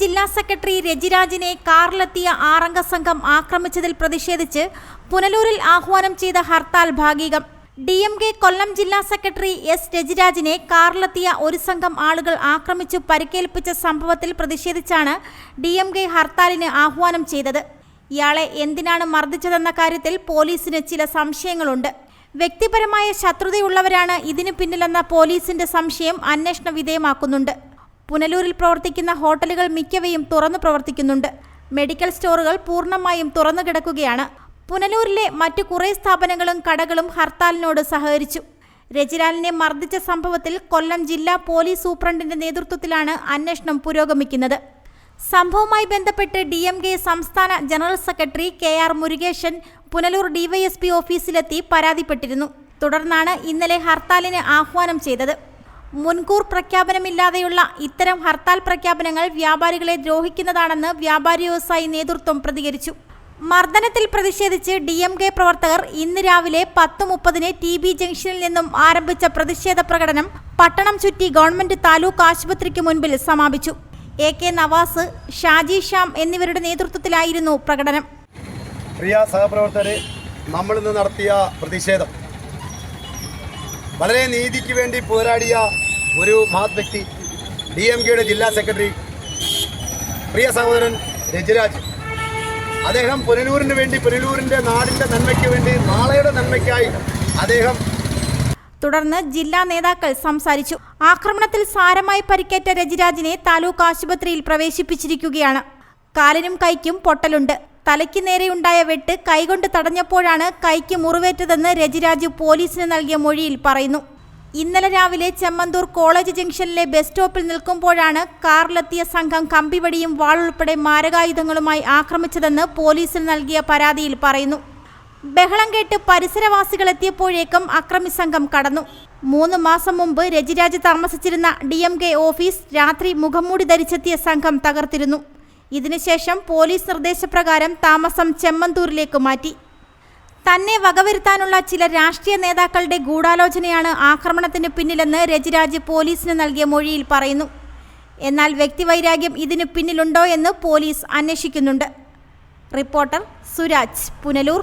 ജില്ലാ സെക്രട്ടറി രജിരാജിനെ കാറിലെത്തിയ ആറംഗ സംഘം ആക്രമിച്ചതിൽ പ്രതിഷേധിച്ച് പുനലൂരിൽ ആഹ്വാനം ചെയ്ത ഹർത്താൽ ഭാഗികം. ഡി എം കെ കൊല്ലം ജില്ലാ സെക്രട്ടറി എസ് രജിരാജിനെ കാറിലെത്തിയ ഒരു സംഘം ആളുകൾ ആക്രമിച്ചു പരിക്കേൽപ്പിച്ച സംഭവത്തിൽ പ്രതിഷേധിച്ചാണ് ഡി എം കെ ഹർത്താലിന് ആഹ്വാനം ചെയ്തത്. ഇയാളെ എന്തിനാണ് മർദ്ദിച്ചതെന്ന കാര്യത്തിൽ പോലീസിന് ചില സംശയങ്ങളുണ്ട്. വ്യക്തിപരമായ ശത്രുതയുള്ളവരാണ് ഇതിനു പിന്നിലെന്ന പോലീസിന്റെ സംശയം അന്വേഷണ വിധേയമാക്കുന്നുണ്ട്. പുനലൂരിൽ പ്രവർത്തിക്കുന്ന ഹോട്ടലുകൾ മിക്കവയും തുറന്നു പ്രവർത്തിക്കുന്നുണ്ട്. മെഡിക്കൽ സ്റ്റോറുകൾ പൂർണമായും തുറന്നു കിടക്കുകയാണ്. പുനലൂരിലെ മറ്റു കുറേ സ്ഥാപനങ്ങളും കടകളും ഹർത്താലിനോട് സഹകരിച്ചു. രജിലാലിനെ മർദ്ദിച്ച സംഭവത്തിൽ കൊല്ലം ജില്ലാ പോലീസ് സൂപ്രണ്ടിന്റെ നേതൃത്വത്തിലാണ് അന്വേഷണം പുരോഗമിക്കുന്നത്. സംഭവവുമായി ബന്ധപ്പെട്ട് ഡി എം കെ സംസ്ഥാന general secretary K R Murukesan Punalur DYSP ഓഫീസിലെത്തി പരാതിപ്പെട്ടിരുന്നു. തുടർന്നാണ് ഇന്നലെ ഹർത്താലിന് ആഹ്വാനം ചെയ്തത്. മുൻകൂർ പ്രഖ്യാപനമില്ലാതെയുള്ള ഇത്തരം ഹർത്താൽ പ്രഖ്യാപനങ്ങൾ വ്യാപാരികളെ ദ്രോഹിക്കുന്നതാണെന്ന് വ്യാപാരി വ്യവസായി നേതൃത്വം പ്രതികരിച്ചു. മർദ്ദനത്തിൽ പ്രതിഷേധിച്ച് ഡി എം കെ പ്രവർത്തകർ ഇന്ന് രാവിലെ പത്ത് മുപ്പതിന് ടി ബി ജംഗ്ഷനിൽ നിന്നും ആരംഭിച്ച പ്രതിഷേധ പ്രകടനം പട്ടണം ചുറ്റി ഗവൺമെന്റ് താലൂക്ക് ആശുപത്രിക്ക് മുൻപിൽ സമാപിച്ചു. എ കെ നവാസ് ഷാജി ഷ്യാം എന്നിവരുടെ നേതൃത്വത്തിലായിരുന്നു പ്രകടനം. പ്രിയ സഹപ്രവർത്തകരെ നമ്മളിന്ന് നടത്തിയ പ്രതിഷേധം വളരെ നീതിക്ക് വേണ്ടി പോരാടിയ ഒരു മഹത് വ്യക്തി ഡി എം കെയുടെ ജില്ലാ സെക്രട്ടറി പ്രിയ സഹോദരൻ രജിരാജ്. അദ്ദേഹം പുനലൂരിന് വേണ്ടി പുനലൂരിന്റെ നാടിന്റെ നന്മയ്ക്ക് വേണ്ടി നാളെയുടെ നന്മയ്ക്കായി അദ്ദേഹം തുടർന്ന് ജില്ലാ നേതാക്കൾ സംസാരിച്ചു. ആക്രമണത്തിൽ സാരമായി പരിക്കേറ്റ രജിരാജിനെ താലൂക്ക് ആശുപത്രിയിൽ പ്രവേശിപ്പിച്ചിരിക്കുകയാണ്. കാലിനും കൈക്കും പൊട്ടലുണ്ട്. തലയ്ക്ക് നേരെയുണ്ടായ വെട്ട് കൈകൊണ്ട് തടഞ്ഞപ്പോഴാണ് കൈക്ക് മുറിവേറ്റതെന്ന് രജിരാജ് പോലീസിന് നൽകിയ മൊഴിയിൽ പറയുന്നു. ഇന്നലെ രാവിലെ ചെമ്മന്തൂർ കോളേജ് ജംഗ്ഷനിലെ ബസ് സ്റ്റോപ്പിൽ നിൽക്കുമ്പോഴാണ് കാറിലെത്തിയ സംഘം കമ്പിവടിയും വാളുൾപ്പെടെ മാരകായുധങ്ങളുമായി ആക്രമിച്ചതെന്ന് പോലീസിന് നൽകിയ പരാതിയിൽ പറയുന്നു. ബഹളം കേട്ട് പരിസരവാസികൾ എത്തിയപ്പോഴേക്കും അക്രമി സംഘം കടന്നു. മൂന്ന് മാസം മുമ്പ് രജിരാജ് താമസിച്ചിരുന്ന ഡി ഓഫീസ് രാത്രി മുഖംമൂടി ധരിച്ചെത്തിയ സംഘം തകർത്തിരുന്നു. ഇതിനുശേഷം പോലീസ് നിർദ്ദേശപ്രകാരം താമസം ചെമ്മന്തൂരിലേക്ക് മാറ്റി. തന്നെ വകവരുത്താനുള്ള ചില രാഷ്ട്രീയ നേതാക്കളുടെ ഗൂഢാലോചനയാണ് ആക്രമണത്തിന് പിന്നിലെന്ന് രജിരാജ് പോലീസിന് നൽകിയ മൊഴിയിൽ പറയുന്നു. എന്നാൽ വ്യക്തിവൈരാഗ്യം ഇതിനു പിന്നിലുണ്ടോ എന്ന് പോലീസ് അന്വേഷിക്കുന്നുണ്ട്. റിപ്പോർട്ടർ സുരാജ് പുനലൂർ.